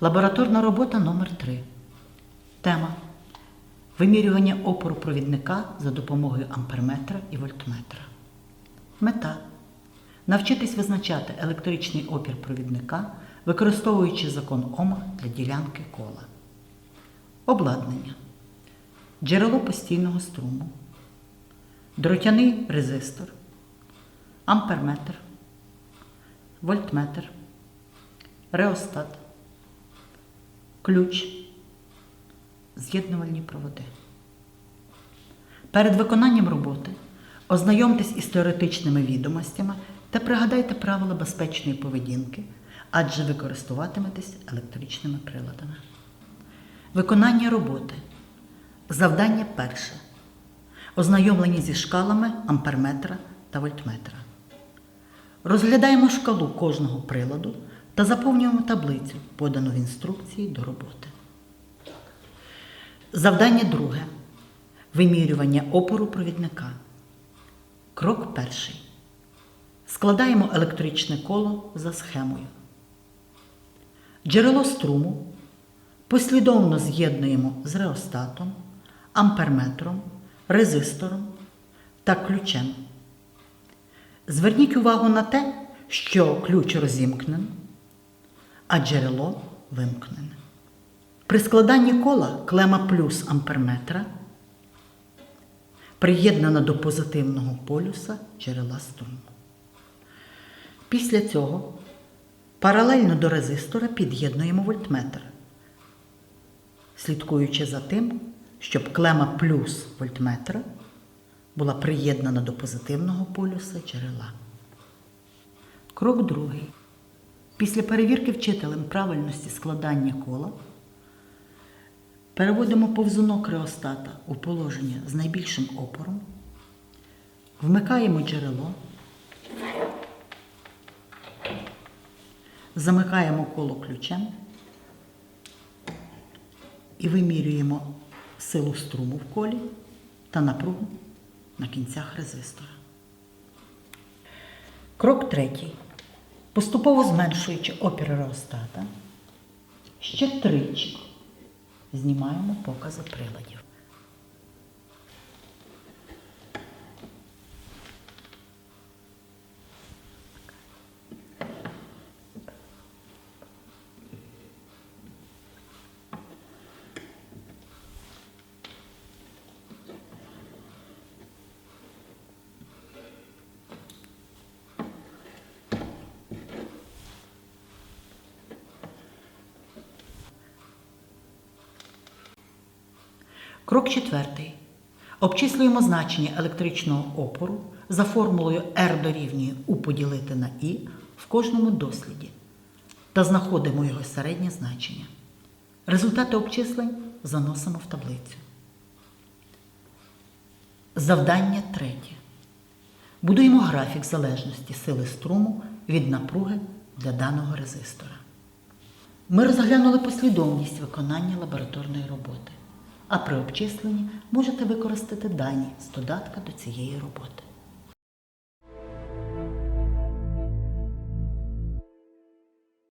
Лабораторна робота номер 3 Тема Вимірювання опору провідника за допомогою амперметра і вольтметра. Мета навчитись визначати електричний опір провідника, використовуючи закон Ома для ділянки кола. Обладнання. Джерело постійного струму. Дротяний резистор. Амперметр. Вольтметр. Реостат. Ключ. З'єднувальні проводи. Перед виконанням роботи ознайомтесь із теоретичними відомостями та пригадайте правила безпечної поведінки, адже ви користуватиметесь електричними приладами. Виконання роботи. Завдання перше. Ознайомлення зі шкалами амперметра та вольтметра. Розглядаємо шкалу кожного приладу та заповнюємо таблицю, подану в інструкції до роботи. Завдання друге. Вимірювання опору провідника. Крок перший. Складаємо електричне коло за схемою. Джерело струму послідовно з'єднуємо з реостатом, амперметром, резистором та ключем. Зверніть увагу на те, що ключ розімкнений, а джерело вимкнене. При складанні кола клема плюс амперметра приєднана до позитивного полюса джерела струму. Після цього паралельно до резистора під'єднуємо вольтметр, слідкуючи за тим, щоб клема плюс вольтметра була приєднана до позитивного полюса джерела. Крок другий. Після перевірки вчителем правильності складання кола переводимо повзунок реостата у положення з найбільшим опором, вмикаємо джерело, замикаємо коло ключем і вимірюємо силу струму в колі та напругу на кінцях резистора. Крок третій. Поступово зменшуючи опір реостата, ще тричі знімаємо покази приладів. Крок четвертий. Обчислюємо значення електричного опору за формулою R дорівнює U поділити на I в кожному досліді та знаходимо його середнє значення. Результати обчислень заносимо в таблицю. Завдання третє. Будуємо графік залежності сили струму від напруги для даного резистора. Ми розглянули послідовність виконання лабораторної роботи, а при обчисленні можете використати дані з додатка до цієї роботи.